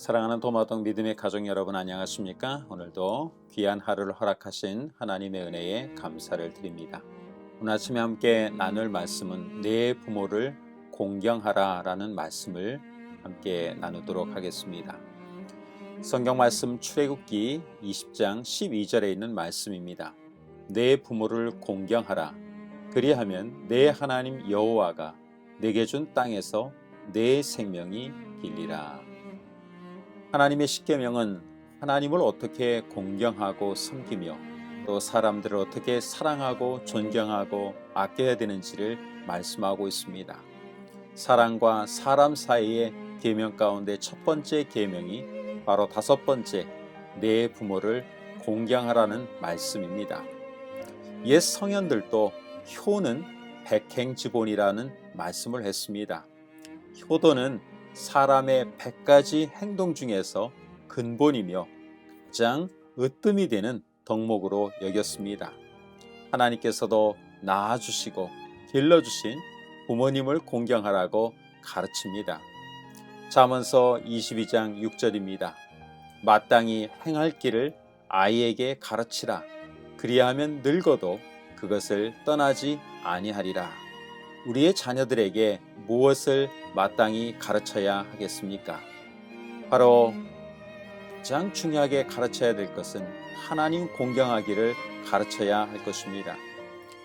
사랑하는 도마동 믿음의 가족 여러분 안녕하십니까? 오늘도 귀한 하루를 허락하신 하나님의 은혜에 감사를 드립니다. 오늘 아침에 함께 나눌 말씀은 내 부모를 공경하라라는 말씀을 함께 나누도록 하겠습니다. 성경 말씀 출애굽기 20장 12절에 있는 말씀입니다. 내 부모를 공경하라. 그리하면 내 하나님 여호와가 내게 준 땅에서 내 생명이 길리라. 하나님의 십계명은 하나님을 어떻게 공경하고 섬기며 또 사람들을 어떻게 사랑하고 존경하고 아껴야 되는지를 말씀하고 있습니다. 사랑과 사람 사이의 계명 가운데 첫 번째 계명이 바로 다섯 번째 내 부모를 공경하라는 말씀입니다. 옛 성현들도 효는 백행지본이라는 말씀을 했습니다. 효도는 사람의 백 가지 행동 중에서 근본이며 가장 으뜸이 되는 덕목으로 여겼습니다. 하나님께서도 낳아주시고 길러주신 부모님을 공경하라고 가르칩니다. 잠언서 22장 6절입니다. 마땅히 행할 길을 아이에게 가르치라. 그리하면 늙어도 그것을 떠나지 아니하리라. 우리의 자녀들에게 무엇을 마땅히 가르쳐야 하겠습니까? 바로 가장 중요하게 가르쳐야 될 것은 하나님 공경하기를 가르쳐야 할 것입니다.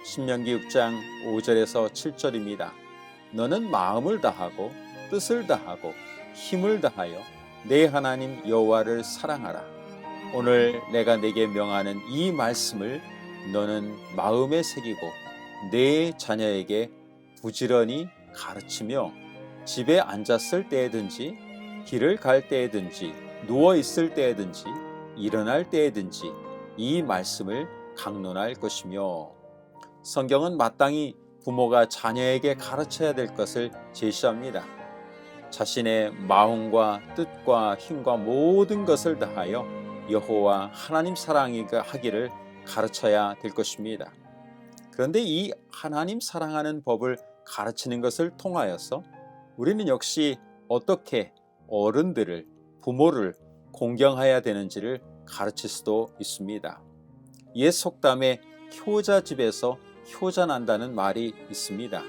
신명기 6장 5절에서 7절입니다. 너는 마음을 다하고 뜻을 다하고 힘을 다하여 내 하나님 여호와를 사랑하라. 오늘 내가 내게 명하는 이 말씀을 너는 마음에 새기고 내 자녀에게 부지런히 가르치며 집에 앉았을 때에든지 길을 갈 때에든지 누워 있을 때에든지 일어날 때에든지 이 말씀을 강론할 것이며 성경은 마땅히 부모가 자녀에게 가르쳐야 될 것을 제시합니다. 자신의 마음과 뜻과 힘과 모든 것을 다하여 여호와 하나님 사랑하기를 가르쳐야 될 것입니다. 그런데 이 하나님 사랑하는 법을 가르치는 것을 통하여서 우리는 역시 어떻게 어른들을 부모를 공경해야 되는지를 가르칠 수도 있습니다. 옛 속담에 효자 집에서 효자 난다는 말이 있습니다.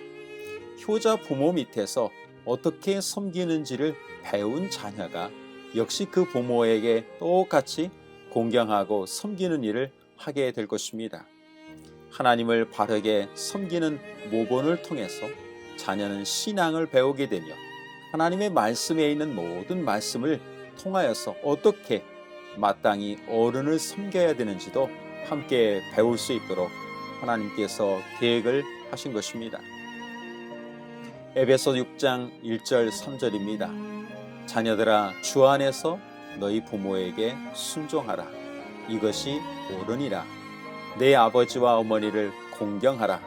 효자 부모 밑에서 어떻게 섬기는지를 배운 자녀가 역시 그 부모에게 똑같이 공경하고 섬기는 일을 하게 될 것입니다. 하나님을 바르게 섬기는 모본을 통해서 자녀는 신앙을 배우게 되며 하나님의 말씀에 있는 모든 말씀을 통하여서 어떻게 마땅히 어른을 섬겨야 되는지도 함께 배울 수 있도록 하나님께서 계획을 하신 것입니다. 에베소 6장 1절 3절입니다. 자녀들아 주 안에서 너희 부모에게 순종하라. 이것이 옳으니라. 내 아버지와 어머니를 공경하라.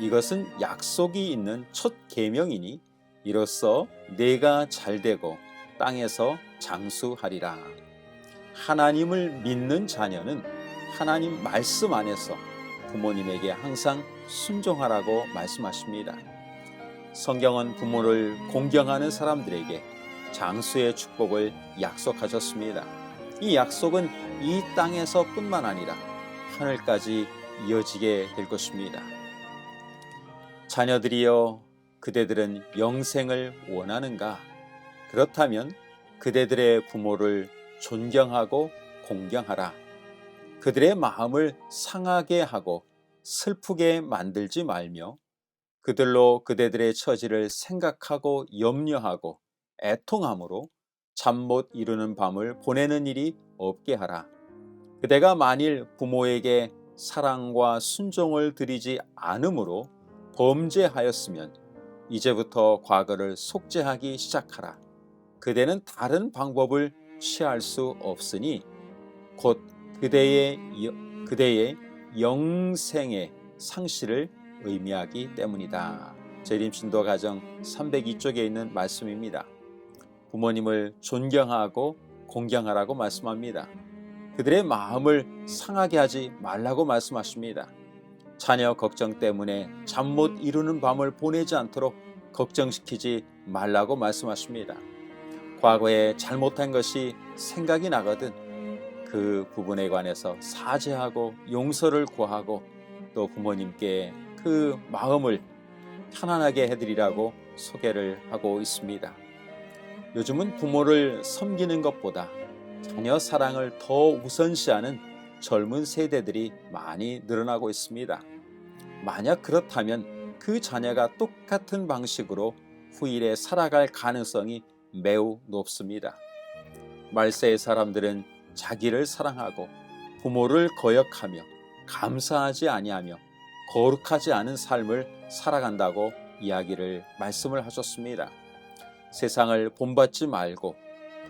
이것은 약속이 있는 첫 계명이니 이로써 내가 잘되고 땅에서 장수하리라. 하나님을 믿는 자녀는 하나님 말씀 안에서 부모님에게 항상 순종하라고 말씀하십니다. 성경은 부모를 공경하는 사람들에게 장수의 축복을 약속하셨습니다. 이 약속은 이 땅에서 뿐만 아니라 하늘까지 이어지게 될 것입니다. 자녀들이여 그대들은 영생을 원하는가? 그렇다면 그대들의 부모를 존경하고 공경하라. 그들의 마음을 상하게 하고 슬프게 만들지 말며 그들로 그대들의 처지를 생각하고 염려하고 애통함으로 잠 못 이루는 밤을 보내는 일이 없게 하라. 그대가 만일 부모에게 사랑과 순종을 드리지 않으므로 범죄하였으면 이제부터 과거를 속죄하기 시작하라. 그대는 다른 방법을 취할 수 없으니 곧 그대의 그대의 영생의 상실을 의미하기 때문이다. 재림 신도 가정 302쪽에 있는 말씀입니다. 부모님을 존경하고 공경하라고 말씀합니다. 그들의 마음을 상하게 하지 말라고 말씀하십니다. 자녀 걱정 때문에 잠 못 이루는 밤을 보내지 않도록 걱정시키지 말라고 말씀하십니다. 과거에 잘못한 것이 생각이 나거든 그 부분에 관해서 사죄하고 용서를 구하고 또 부모님께 그 마음을 편안하게 해드리라고 소개를 하고 있습니다. 요즘은 부모를 섬기는 것보다 자녀 사랑을 더 우선시하는 젊은 세대들이 많이 늘어나고 있습니다. 만약 그렇다면 그 자녀가 똑같은 방식으로 후일에 살아갈 가능성이 매우 높습니다. 말세의 사람들은 자기를 사랑하고 부모를 거역하며 감사하지 아니하며 거룩하지 않은 삶을 살아간다고 이야기를 말씀을 하셨습니다. 세상을 본받지 말고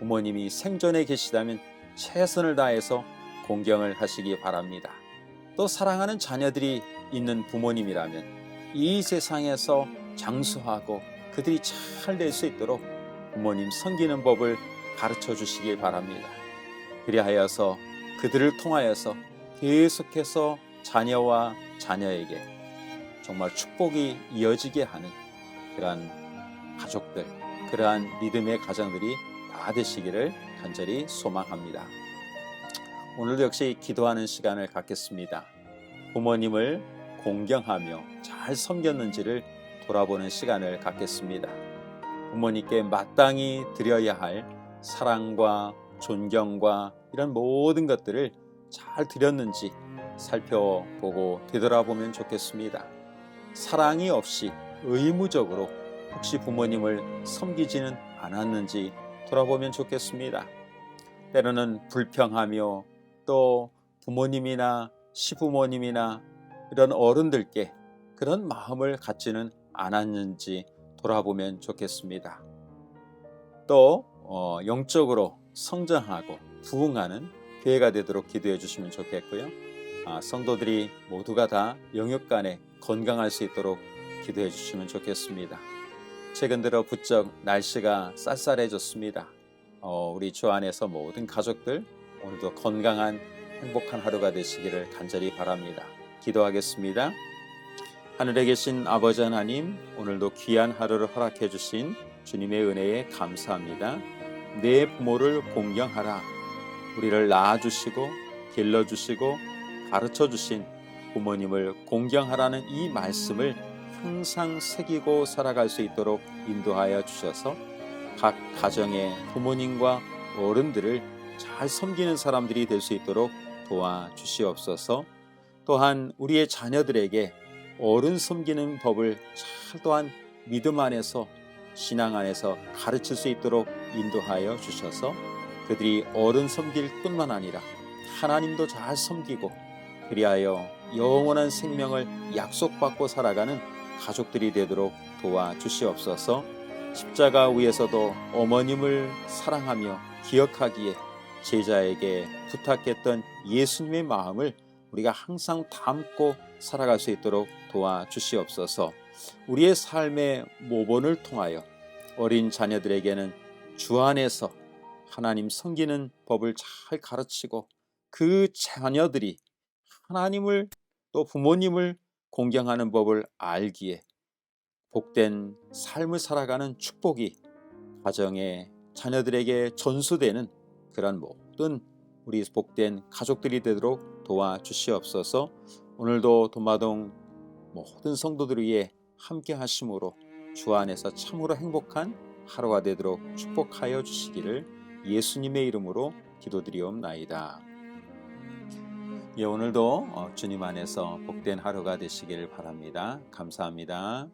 부모님이 생전에 계시다면 최선을 다해서 공경을 하시기 바랍니다. 또 사랑하는 자녀들이 있는 부모님이라면 이 세상에서 장수하고 그들이 잘 될 수 있도록 부모님 섬기는 법을 가르쳐 주시길 바랍니다. 그리하여서 그들을 통하여서 계속해서 자녀와 자녀에게 정말 축복이 이어지게 하는 그러한 가족들, 그러한 믿음의 가정들이 다 되시기를 간절히 소망합니다. 오늘도 역시 기도하는 시간을 갖겠습니다. 부모님을 공경하며 잘 섬겼는지를 돌아보는 시간을 갖겠습니다. 부모님께 마땅히 드려야 할 사랑과 존경과 이런 모든 것들을 잘 드렸는지 살펴보고 되돌아보면 좋겠습니다. 사랑이 없이 의무적으로 혹시 부모님을 섬기지는 않았는지 돌아보면 좋겠습니다. 때로는 불평하며 또 부모님이나 시부모님이나 이런 어른들께 그런 마음을 갖지는 않았는지 돌아보면 좋겠습니다. 또 어, 영적으로 성장하고 부흥하는 교회가 되도록 기도해 주시면 좋겠고요. 아, 성도들이 모두가 다 영육 간에 건강할 수 있도록 기도해 주시면 좋겠습니다. 최근 들어 부쩍 날씨가 쌀쌀해졌습니다. 어, 우리 주 안에서 모든 가족들 오늘도 건강한 행복한 하루가 되시기를 간절히 바랍니다. 기도하겠습니다. 하늘에 계신 아버지 하나님, 오늘도 귀한 하루를 허락해 주신 주님의 은혜에 감사합니다. 내 부모를 공경하라. 우리를 낳아주시고 길러주시고 가르쳐 주신 부모님을 공경하라는 이 말씀을 항상 새기고 살아갈 수 있도록 인도하여 주셔서 각 가정의 부모님과 어른들을 잘 섬기는 사람들이 될 수 있도록 도와주시옵소서. 또한 우리의 자녀들에게 어른 섬기는 법을 잘 또한 믿음 안에서 신앙 안에서 가르칠 수 있도록 인도하여 주셔서 그들이 어른 섬길 뿐만 아니라 하나님도 잘 섬기고 그리하여 영원한 생명을 약속받고 살아가는 가족들이 되도록 도와주시옵소서. 십자가 위에서도 어머님을 사랑하며 기억하기에 제자에게 부탁했던 예수님의 마음을 우리가 항상 담고 살아갈 수 있도록 도와주시옵소서. 우리의 삶의 모본을 통하여 어린 자녀들에게는 주 안에서 하나님 섬기는 법을 잘 가르치고 그 자녀들이 하나님을 또 부모님을 공경하는 법을 알기에 복된 삶을 살아가는 축복이 가정의 자녀들에게 전수되는 그런 모든 우리 복된 가족들이 되도록 도와주시옵소서 오늘도 도마동 모든 성도들 위해 함께 하심으로 주 안에서 참으로 행복한 하루가 되도록 축복하여 주시기를 예수님의 이름으로 기도드리옵나이다. 예, 오늘도 어, 주님 안에서 복된 하루가 되시길 바랍니다. 감사합니다.